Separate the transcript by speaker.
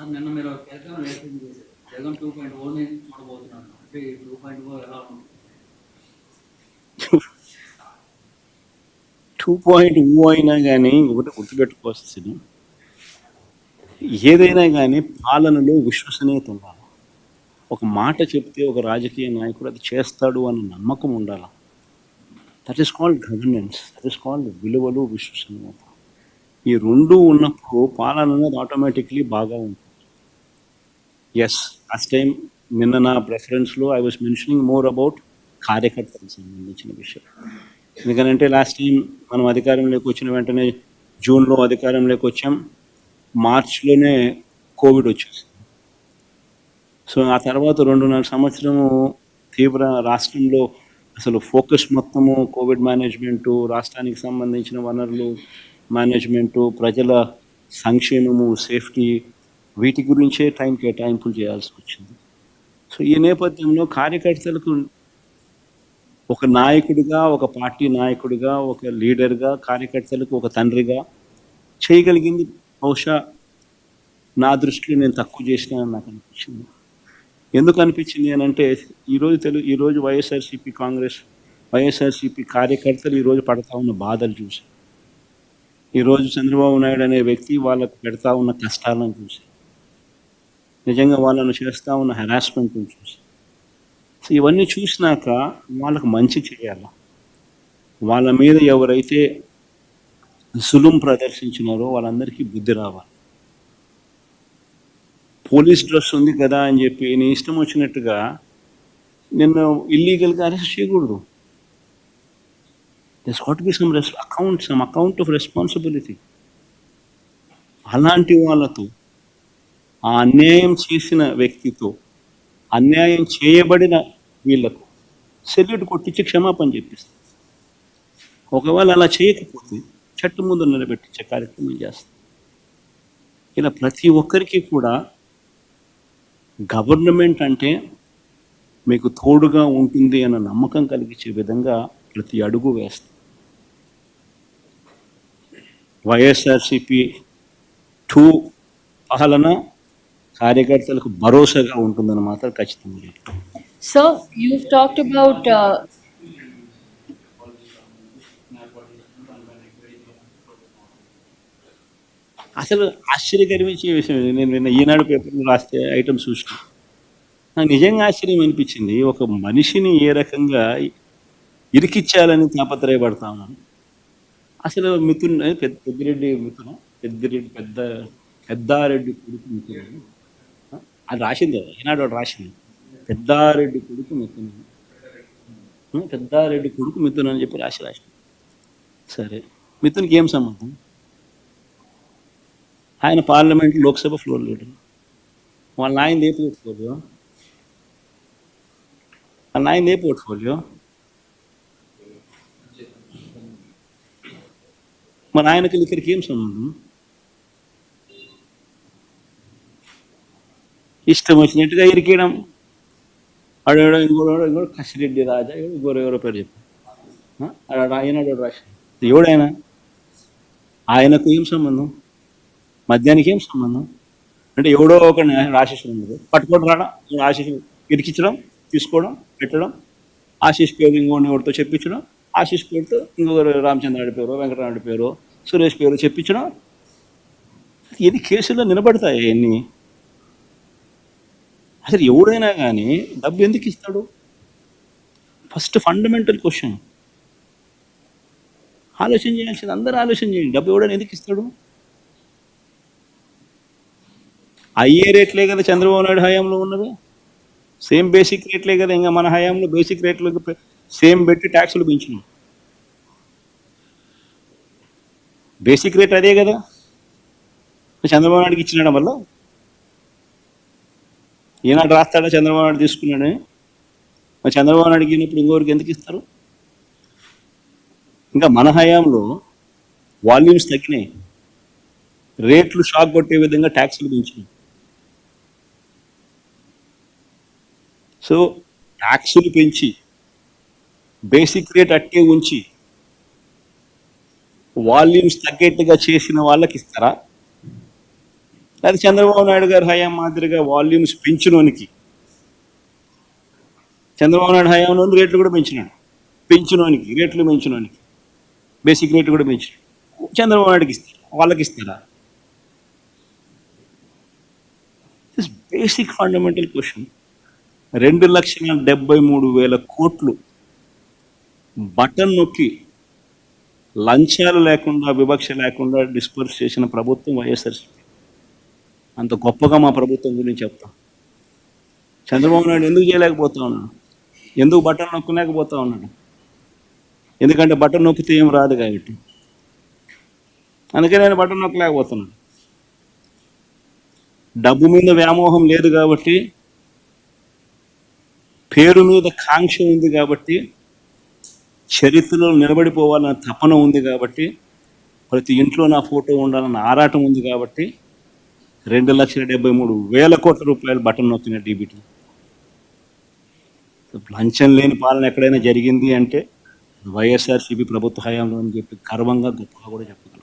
Speaker 1: Sir నిన్న మీరు telecom rating చేశారు. జగన్ టూ పాయింట్ ఓని చూడబోతున్నాను అంటే ఈ టూ పాయింట్ ఓ ఎలా ఉంటుంది
Speaker 2: టూ పాయింట్ ఓ అయినా కానీ ఒకటి గుర్తుపెట్టుకోవాల్సింది. ఏదైనా కానీ పాలనలో విశ్వసనీయత ఉండాలి. ఒక మాట చెప్తే ఒక రాజకీయ నాయకుడు అది చేస్తాడు అన్న నమ్మకం ఉండాలి. That is called governance that is called విలువలు విశ్వసనీయత. ఈ రెండు ఉన్నప్పుడు పాలన అనేది ఆటోమేటిక్లీ బాగా ఉంటుంది. ఎస్ లాస్ట్ టైం నిన్న నా ప్రెఫరెన్స్లో I was mentioning more about కార్యకర్తలకు సంబంధించిన విషయం. ఎందుకంటే లాస్ట్ టైం మనం అధికారంలోకి వచ్చిన వెంటనే జూన్లో అధికారంలోకి వచ్చాం. మార్చ్లోనే కోవిడ్ వచ్చేసింది. సో ఆ తర్వాత రెండున్నర సంవత్సరము తీవ్ర రాష్ట్రంలో అసలు ఫోకస్ మొత్తము కోవిడ్ మేనేజ్మెంటు రాష్ట్రానికి సంబంధించిన వనరులు మేనేజ్మెంటు ప్రజల సంక్షేమము సేఫ్టీ వీటి గురించే టైం కేటాయింపులు చేయాల్సి వచ్చింది. సో ఈ నేపథ్యంలో కార్యకర్తలకు ఒక నాయకుడిగా ఒక పార్టీ నాయకుడిగా ఒక లీడర్గా కార్యకర్తలకు ఒక తండ్రిగా చేయగలిగింది బహుశా నా దృష్టిలో నేను తక్కువ చేసినానని నాకు అనిపించింది. ఎందుకు అనిపించింది అని అంటే ఈరోజు తెలుగు ఈరోజు వైఎస్ఆర్సీపీ కాంగ్రెస్ వైఎస్ఆర్సీపీ కార్యకర్తలు ఈరోజు పడతా ఉన్న బాధలు చూసి ఈరోజు చంద్రబాబు నాయుడు అనే వ్యక్తి వాళ్ళకు పెడతా ఉన్న కష్టాలను చూసి నిజంగా వాళ్ళను చేస్తూ ఉన్న హెరాస్మెంట్ని చూసి. సో ఇవన్నీ చూసినాక వాళ్ళకు మంచి చేయాలి. వాళ్ళ మీద ఎవరైతే సులుం ప్రదర్శించినారో వాళ్ళందరికీ బుద్ధి రావాలి. పోలీస్ డ్రెస్ ఉంది కదా అని చెప్పి నీ ఇష్టం వచ్చినట్టుగా నిన్ను ఇల్లీగల్గా అరెస్ట్ చేయకూడదు. This got be some రెస్ account some account of responsibility అలాంటి వాళ్ళతో ఆ అన్యాయం చేసిన వ్యక్తితో అన్యాయం చేయబడిన వీళ్ళకు సెల్యూట్ కొట్టించి క్షమాపణ చెప్పిస్తాం. ఒకవేళ అలా చేయకపోతే చట్టం ముందు నిలబెట్టించే కార్యక్రమం చేస్తాం. ఇలా ప్రతి ఒక్కరికి కూడా గవర్నమెంట్ అంటే మీకు తోడుగా ఉంటుంది అన్న నమ్మకం కలిగించే విధంగా ప్రతి అడుగు వేస్తాం. వైఎస్ఆర్సిపి టూ పాలన కార్యకర్తలకు భరోసాగా ఉంటుందని మాత్రం ఖచ్చితంగా
Speaker 3: you've talked about uh,
Speaker 2: అసలు ఆశ్చర్యకరమించే విషయం. నేను నిన్న ఈనాడు పేపర్లో రాస్తే ఐటమ్ చూసిన. నాకు నిజంగా ఆశ్చర్యం అనిపించింది. ఒక మనిషిని ఏ రకంగా ఇరికిచ్చాలని తాపత్రయపడతా ఉన్నాను. అసలు మిథున్ పెద్ద పెద్దిరెడ్డి మిథున? పెద్దిరెడ్డి పెద్ద పెద్దారెడ్డి కొడుకు మిథున? అది రాసింది కదా ఈనాడు రాసింది? పెద్దారెడ్డి కొడుకు మిథున. పెద్దారెడ్డి కొడుకు మిథున అని చెప్పి రాసి రాసి సరే. మిత్రునికి ఏం సంబంధం? ఆయన పార్లమెంట్ లోక్సభ ఫ్లోర్ లీడర్. వాళ్ళ నాయన ఏ పోర్ట్ఫోలియో? వాళ్ళ నాయన ఏ పోర్ట్ఫోలియో? మన ఆయనకి ఇక్కడికి ఏం సంబంధం? ఇష్టం వచ్చినట్టుగా ఇరికేయడం. ఆడేడో ఇంకోడో ఇంకోడు కసిరెడ్డి రాజా ఇంకోరు ఎవరో పేరు చెప్పు. ఆయన రాసి ఎవడైనా? ఆయనకు ఏం సంబంధం? మద్యానికి ఏం సంబంధం? అంటే ఎవడో ఒక ఆశీస్సు ఉండదు పట్టుకోవడం రావడం ఆశీస్సు ఇరికించడం తీసుకోవడం పెట్టడం ఆశీస్ పేరు ఇంకోటి ఎవరితో చెప్పించడం ఆశీస్ పేరుతో ఇంకొకరు రామచంద్రాడి పేరు వెంకటరాముడి పేరు సురేష్ పేరు చెప్పించడం. ఇది కేసుల్లో నిలబడతాయి ఎన్ని అసలు ఎవడైనా కానీ డబ్బు ఎందుకు ఇస్తాడు? ఫస్ట్ ఫండమెంటల్ క్వశ్చన్ ఆలోచన చేయాల్సింది అందరూ ఆలోచన చేయండి. డబ్బు ఎవడైనా ఎందుకు ఇస్తాడు? అయ్యే రేట్లే కదా చంద్రబాబు నాయుడు హయాంలో ఉన్నది. సేమ్ బేసిక్ రేట్లే కదా ఇంకా మన హయాంలో బేసిక్ రేట్లు సేమ్ పెట్టి ట్యాక్సులు పెంచినాం. బేసిక్ రేట్ అదే కదా. చంద్రబాబు నాయుడుకి ఇచ్చినడం వల్ల ఈనాడు రాస్తాడా చంద్రబాబు నాయుడు తీసుకున్నాడని మరి చంద్రబాబు నాయుడు ఇచ్చినప్పుడు ఇంకోరికి ఎందుకు ఇస్తారు? ఇంకా మన హయాంలో వాల్యూమ్స్ తగ్గినాయి. రేట్లు షాక్ కొట్టే విధంగా ట్యాక్సులు పెంచినాయి. సో ట్యాక్సులు పెంచి బేసిక్ రేట్ అట్టే ఉంచి వాల్యూమ్స్ తగ్గేట్టుగా చేసిన వాళ్ళకి ఇస్తారా? లేదా చంద్రబాబు నాయుడు గారి హయాం మాదిరిగా వాల్యూమ్స్ పెంచినోనికి. చంద్రబాబు నాయుడు హయాంలో రేట్లు కూడా పెంచినాడు. పెంచినోనికి రేట్లు పెంచినోనికి. బేసిక్ రేట్లు కూడా పెంచినాడు. చంద్రబాబు నాయుడుకి ఇస్తారు వాళ్ళకి ఇస్తారా? దిస్ బేసిక్ ఫండమెంటల్ క్వశ్చన్ రెండు లక్షల డెబ్బై మూడు వేల కోట్లు బటన్ నొక్కి లంచాలు లేకుండా వివక్ష లేకుండా డిస్పర్స్ చేసిన ప్రభుత్వం వైఎస్ఆర్సీపీ అంత గొప్పగా మా ప్రభుత్వం గురించి చెప్తాం. చంద్రబాబు నాయుడు ఎందుకు చేయలేకపోతా ఉన్నాడు? ఎందుకు బట్టలు నొక్కలేకపోతా ఉన్నాడు? ఎందుకంటే బట్టలు నొక్కితే ఏం రాదు కాబట్టి. అందుకే నేను బట్టలు నొక్కలేకపోతున్నాను. డబ్బు మీద వ్యామోహం లేదు కాబట్టి పేరు మీద కాంక్ష ఉంది కాబట్టి చరిత్రలో నిలబడిపోవాలన్న తపన ఉంది కాబట్టి ప్రతి ఇంట్లో నా ఫోటో ఉండాలన్న ఆరాటం ఉంది కాబట్టి రెండు లక్షల డెబ్బై మూడు వేల కోట్ల రూపాయలు బటన్ నొక్కిన డీబీటీ లంచం లేని పాలన ఎక్కడైనా జరిగింది అంటే వైఎస్ఆర్సీపీ ప్రభుత్వ హయాంలో అని చెప్పి గర్వంగా గొప్పగా కూడా చెప్పగలం